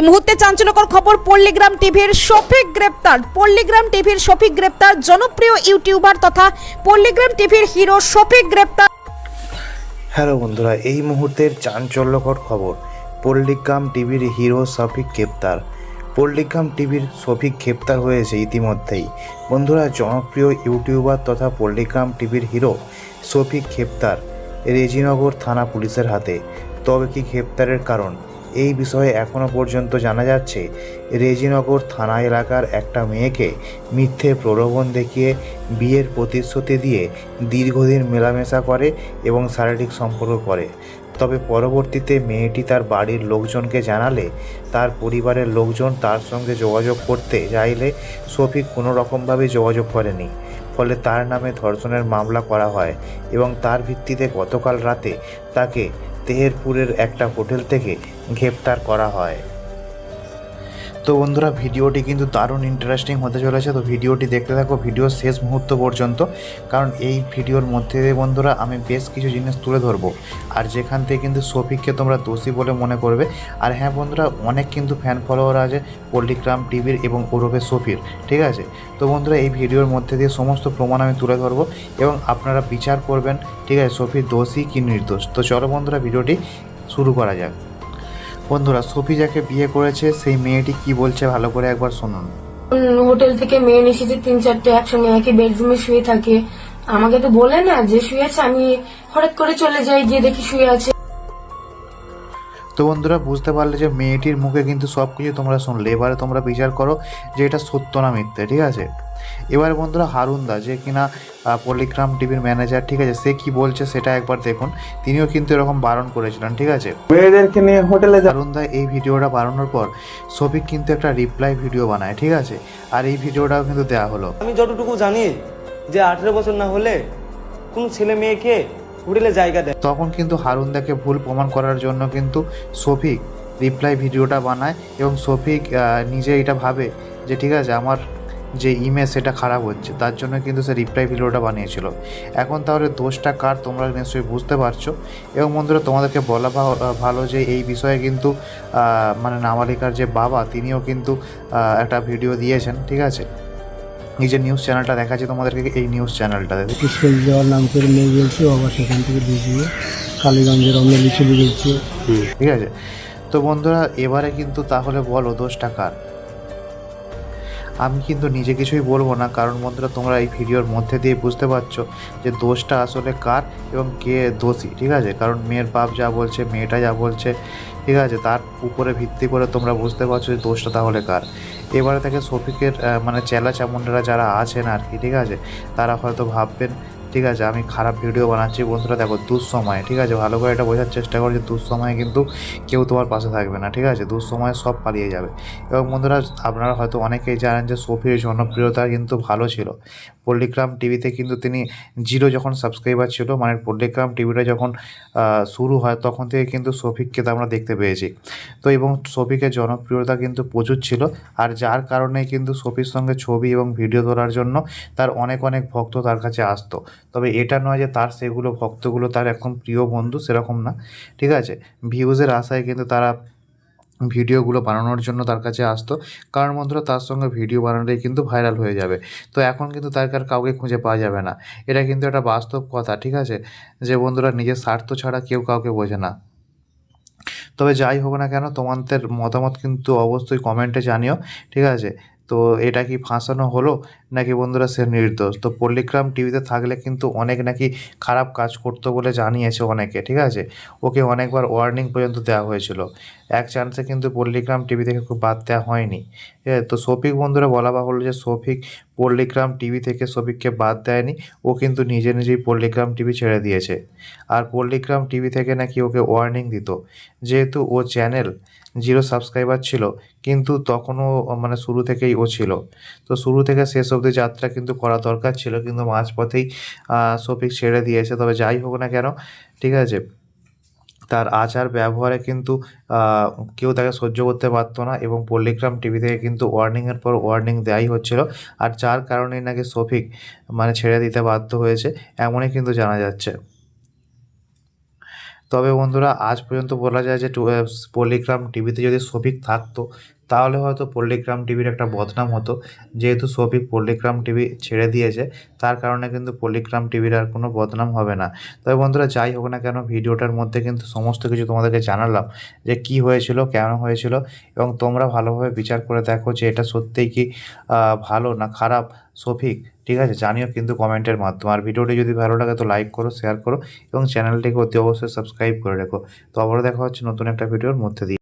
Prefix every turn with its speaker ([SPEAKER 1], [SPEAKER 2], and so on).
[SPEAKER 1] এই মুহূর্তে চাঞ্চল্যকর খবর, পল্লীগ্রাম টিভির শফিক গ্রেপ্তার। পল্লীগ্রাম টিভির শফিক গ্রেপ্তার, জনপ্রিয় ইউটিউবার তথা পল্লীগ্রাম টিভির হিরো শফিক গ্রেপ্তার।
[SPEAKER 2] হ্যালো বন্ধুরা, এই মুহূর্তের চাঞ্চল্যকর খবর, পল্লিগ্রাম টিভির হিরো শফিক গ্রেপ্তার। পল্লিগ্রাম টিভির শফিক গ্রেপ্তার হয়েছে ইতিমধ্যেই। বন্ধুরা, জনপ্রিয় ইউটিউবার তথা পল্লিগ্রাম টিভির হিরো শফিক গ্রেপ্তার। রেজিনগর থানা পুলিশের হাতে। তবে কি গ্রেপ্তারের কারণ? এই বিষয়ে এখনও পর্যন্ত জানা যাচ্ছে, রেজিনগর থানা এলাকার একটা মেয়েকে মিথ্যে প্রলোভন দেখিয়ে বিয়ের প্রতিশ্রুতি দিয়ে দীর্ঘদিন মেলামেশা করে এবং শারীরিক সম্পর্ক করে। তবে পরবর্তীতে মেয়েটি তার বাড়ির লোকজনকে জানালে, তার পরিবারের লোকজন তার সঙ্গে যোগাযোগ করতে চাইলে শফিক কোনো রকমভাবে যোগাযোগ করেনি। ফলে তার নামে ধর্ষণের মামলা করা হয় এবং তার ভিত্তিতে গতকাল রাতে তাকে তেহেরপুরের একটা হোটেল থেকে গ্রেপ্তার করা হয়। তো বন্ধুরা, ভিডিওটি কিন্তু দারুণ ইন্টারেস্টিং হতে চলেছে। তো ভিডিওটি দেখতে থাকো, ভিডিও শেষ মুহূর্ত পর্যন্ত। কারণ এই ভিডিওর মধ্যে বন্ধুরা, আমি বেশ কিছু জিনিস তুলে ধরবো। আর যেখান থেকে কিন্তু শফিককে তোমরা দোষী বলে মনে করবে। আর হ্যাঁ বন্ধুরা, অনেক কিন্তু ফ্যান ফলোয়ার আছে, পল্লিগ্রাম টিভির এবং ওরফে শফির, ঠিক আছে? তো বন্ধুরা, এই ভিডিওর মধ্যে দিয়ে সমস্ত প্রমাণ আমি তুলে ধরবো এবং আপনারা বিচার করবেন, ঠিক আছে, শফির দোষী কি নির্দোষ? তো চলো বন্ধুরা, ভিডিওটি শুরু করা যাক। বন্ধুরা সফি যাকে বিয়ে করেছে সেই মেয়েটি কি বলছে ভালো করে একবার শুনুন।
[SPEAKER 3] হোটেল থেকে মেয়ে এসেছে তিন চারটে একসঙ্গে একই বেডরুমে শুয়ে থাকে। আমাকে তো বলে না যে শুয়ে আছে আমি হঠাৎ করে চলে যাই গিয়ে দেখি শুয়ে আছে।
[SPEAKER 2] তো বন্ধুরা বুঝতে পারলে যে মেয়েটির মুখে কিন্তু সব কিছু তোমরা শুনলে। এবারে তোমরা বিচার করো যে এটা সত্য না মিথ্যে ঠিক আছে? এবারে বন্ধুরা হারুনদা যে কিনা আহ, পল্লিগ্রাম টিভির ম্যানেজার ঠিক আছে সে কি বলছে সেটা একবার দেখুন। তিনিও কিন্তু এরকম বারণ করেছিলেন ঠিক আছে?
[SPEAKER 4] মেয়েদেরকে নিয়ে হোটেলে যা
[SPEAKER 2] হারুনদা এই ভিডিওটা বানানোর পর সফিক কিন্তু একটা রিপ্লাই ভিডিও বানায় ঠিক আছে? আর এই ভিডিওটাও কিন্তু দেওয়া হলো।
[SPEAKER 4] আমি যতটুকু জানি যে আঠেরো বছর না হলে কোনো ছেলে মেয়েকে হোটেলে জায়গা দেয়।
[SPEAKER 2] তখন কিন্তু হারুনদাকে ভুল প্রমাণ করার জন্য কিন্তু সফিক রিপ্লাই ভিডিওটা বানায় এবং সফিক নিজে এটা ভাবে যে ঠিক আছে আমার যে ইমেজ সেটা খারাপ হচ্ছে তার জন্য কিন্তু সে রিপ্লাই ভিডিওটা বানিয়েছিল। এখন তাহলে দোষটা কার তোমরা নিশ্চয়ই বুঝতে পারছ। এবং বন্ধুরা তোমাদেরকে বলা ভালো যে এই বিষয়ে কিন্তু মানে নাবালিকার যে বাবা তিনিও কিন্তু একটা ভিডিও দিয়েছেন ঠিক আছে? নিজের নিউজ চ্যানেলটা দেখাচ্ছি তোমাদেরকে এই নিউজ চ্যানেলটা
[SPEAKER 5] স্কুল যাওয়ার নাম করে নিয়ে গেছে ও আবার সেখান থেকে বুঝিয়ে কালীগঞ্জের অন্য গেছে
[SPEAKER 2] ঠিক আছে? তো বন্ধুরা এবারে কিন্তু তাহলে বলো দোষটা কার? আমি কিন্তু নিজে কিছুই বলব না, কারণ বন্ধুরা তোমরা এই ভিডিওর মধ্যে দিয়ে বুঝতে পারছ যে দোষটা আসলে কার এবং কে দোষী, ঠিক আছে? কারণ মেয়ের বাপ যা বলছে, মেয়েটা যা বলছে, ঠিক আছে? তার উপরে ভিত্তি করে তোমরা বুঝতে পারছ যে দোষটা তাহলে কার। এবারে থেকে শফিকের মানে চেলা চামুন্ডারা যারা আছেন আর কি, ঠিক আছে? তারা হয়তো ভাববেন ঠিক আছে, আমি খারাপ ভিডিও বানাচ্ছি বন্ধুরা, দেখো দুঃসময়, ঠিক আছে? ভালো করে এটা বোঝার চেষ্টা করো যে দুঃসময়ে কিন্তু কেউ তোমার পাশে থাকবে না, ঠিক আছে? দুঃসময়ে সব পালিয়ে যাবে। এবং বন্ধুরা, আপনারা হয়তো অনেকেই জানেন যে সফির জনপ্রিয়তা কিন্তু ভালো ছিল। পল্লিগ্রাম টিভিতে কিন্তু তিনি জিরো যখন সাবস্ক্রাইবার ছিল মানে পল্লিগ্রাম টিভিটা যখন শুরু হয়, তখন থেকে কিন্তু শফিককে তো আমরা দেখতে পেয়েছি। তো এবং শফিকের জনপ্রিয়তা কিন্তু প্রচুর ছিল, আর যার কারণে কিন্তু শফির সঙ্গে ছবি এবং ভিডিও তোলার জন্য তার অনেক অনেক ভক্ত তার কাছে আসতো। তবে এটা নয় যে তার সেগুলো, ভক্তগুলো তার একদম প্রিয় বন্ধু সেরকম না। ঠিক আছে? ভিউজের আশায় কিন্তু তারা ভিডিওগুলো বানানোর জন্য তার কাছে আসতো। কারণ বন্ধুরা তার সঙ্গে ভিডিও বানালেই কিন্তু ভাইরাল হয়ে যাবে। তো এখন কিন্তু তার কার কাউকে খুঁজে পাওয়া যাবে না। এটা কিন্তু একটা বাস্তব কথা, ঠিক আছে? যে বন্ধুরা নিজের স্বার্থ ছাড়া কেউ কাউকে বোঝে না। তবে যাই হোক না কেন, তোমাদের মতামত কিন্তু অবশ্যই কমেন্টে জানিও। ঠিক আছে? তো এটা কি ফাঁসানো হলো? নাকি বন্ধুরা সে নির্দোষ? তো পল্লিগ্রাম টিভিতে থাকলে কিন্তু অনেক নাকি খারাপ কাজ করতো বলে জানিয়েছে অনেকে, ঠিক আছে? ওকে অনেকবার ওয়ার্নিং পর্যন্ত দেওয়া হয়েছিল। এক চান্সে কিন্তু পল্লিগ্রাম টিভি থেকে খুব বাদ দেওয়া হয়নি। তো শফিক বন্ধুরা বলা বা হলো যে শফিক পল্লিগ্রাম টিভি থেকে শফিককে বাদ দেয়নি, ও কিন্তু নিজে নিজেই পল্লিগ্রাম টিভি ছেড়ে দিয়েছে। আর পল্লিগ্রাম টিভি থেকে নাকি ওকে ওয়ার্নিং দিত। যেহেতু ও চ্যানেল জিরো সাবস্ক্রাইবার ছিল, কিন্তু তখনও মানে শুরু থেকেই ও ছিল। তো শুরু থেকে শেষ অবধি যাত্রা কিন্তু করা দরকার ছিল, কিন্তু মাঝপথেই শফিক ছেড়ে দিয়েছে। তবে যাই হোক না কেন, ঠিক আছে। তার আচার ব্যবহারে কিন্তু কেউ তাকে সহ্য করতে পারতো না এবং পল্লিগ্রাম টিভি থেকে কিন্তু ওয়ার্নিংয়ের পর ওয়ার্নিং দেওয়াই হচ্ছিল। আর যার কারণে নাকি শফিক মানে ছেড়ে দিতে বাধ্য হয়েছে, এমনই কিন্তু জানা যাচ্ছে। তবে বন্ধুরা, আজ পর্যন্ত বলা যায় যে পলিগ্রাম টিভিতে যদি সফিক থাকতো তাহলে হয়তো পল্লিগ্রাম টিভির একটা বদনাম হতো। যেহেতু সফিক পল্লিগ্রাম টিভি ছেড়ে দিয়েছে, তার কারণে কিন্তু পল্লিগ্রাম টিভির আর কোনো বদনাম হবে না। তবে বন্ধুরা, যাই হোক না কেন, ভিডিওটার মধ্যে কিন্তু সমস্ত কিছু তোমাদেরকে জানালাম, যে কি হয়েছিল, কেন হয়েছিল, এবং তোমরা ভালোভাবে বিচার করে দেখো যে এটা সত্যিই কি ভালো না খারাপ সফিক ঠিক আছে? জানিও কিন্তু কমেন্টের মাধ্যমে। আর ভিডিওটি যদি ভালো লাগে তো লাইক করো, শেয়ার করো, এবং চ্যানেলটিকে অতি অবশ্যই সাবস্ক্রাইব করে রেখো। তো আবারও দেখা হচ্ছে নতুন একটা ভিডিওর মধ্যে দিয়ে।